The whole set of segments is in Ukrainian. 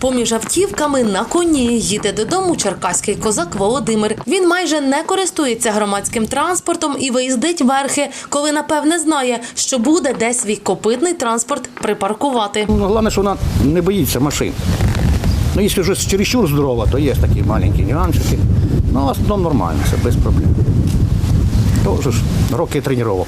Поміж автівками на коні їде додому черкаський козак Володимир. Він майже не користується громадським транспортом і виїздить верхи, коли напевне знає, що буде де свій копитний транспорт припаркувати. Ну, Головне, що вона не боїться машин. Ну, якщо вже чересчур здорова, то є такі маленькі нюансики. Ну, в основному нормально, це без проблем. Тоже ж роки тренувань.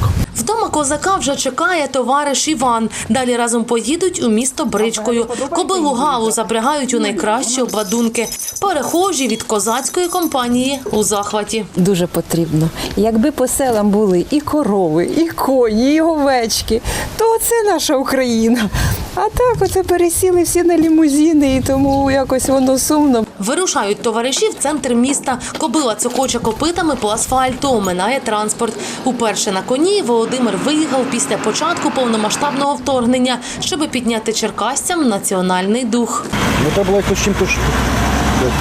Козака вже чекає товариш Іван. Далі разом поїдуть у місто бричкою. Кобилу Гаву запрягають у найкращі обладунки. Перехожі від козацької компанії у захваті. дуже потрібно. Якби по селам були і корови, і коні, і овечки, то це наша Україна. А так оце пересіли всі на лімузини, і тому якось воно сумно. Вирушають товариші в центр міста. Кобила цокоче копитами по асфальту, оминає транспорт. Уперше на коні Володимир виїхав після початку повномасштабного вторгнення, щоби підняти черкасцям національний дух. Ну, треба було якось чим-то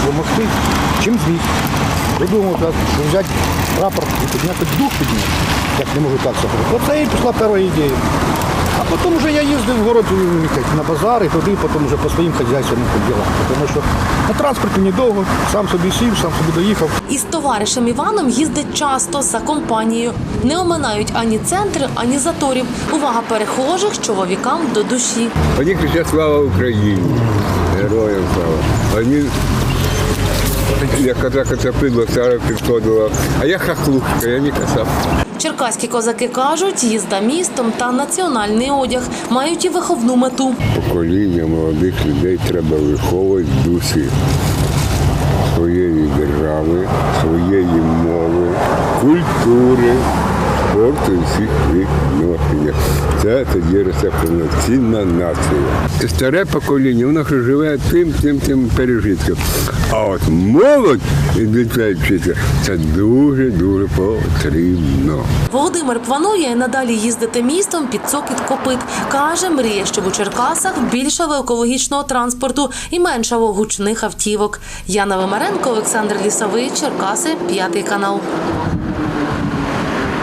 допомогти, чим зміг. Придумав що взяти прапор і підняти дух підняти, як не можу так зробити. Оце і пішла перша ідея. Потім вже я їздив в город на базар і туди, потім вже по своїм хазяйственним ділам. Тому що на транспорті недовго, сам собі сів, сам собі доїхав. Із товаришем Іваном їздить часто за компанією. Не оминають ані центри, ані заторів. Увага перехожих чоловікам до душі. Они кричат «Слава Україні!» Героям слава. Они я козака коцапидло старе підходила, а я хахлушка, я не косав. Черкаські козаки кажуть, їзда містом та національний одяг мають і виховну мету. Покоління молодих людей треба виховувати в дусі своєї держави, своєї мови, культури, і всіх відношеннях. Це тоді росте повноцінна нація. Старе покоління, воно живе тим, тим, тим пережитком. А от молодь, дітей це дуже-дуже потрібно. Володимир планує надалі їздити містом під цокіт копит. Каже, мріє, щоб у Черкасах більшало екологічного транспорту і меншало гучних автівок. Яна Вимаренко, Олександр Лісовий, Черкаси, п'ятий канал.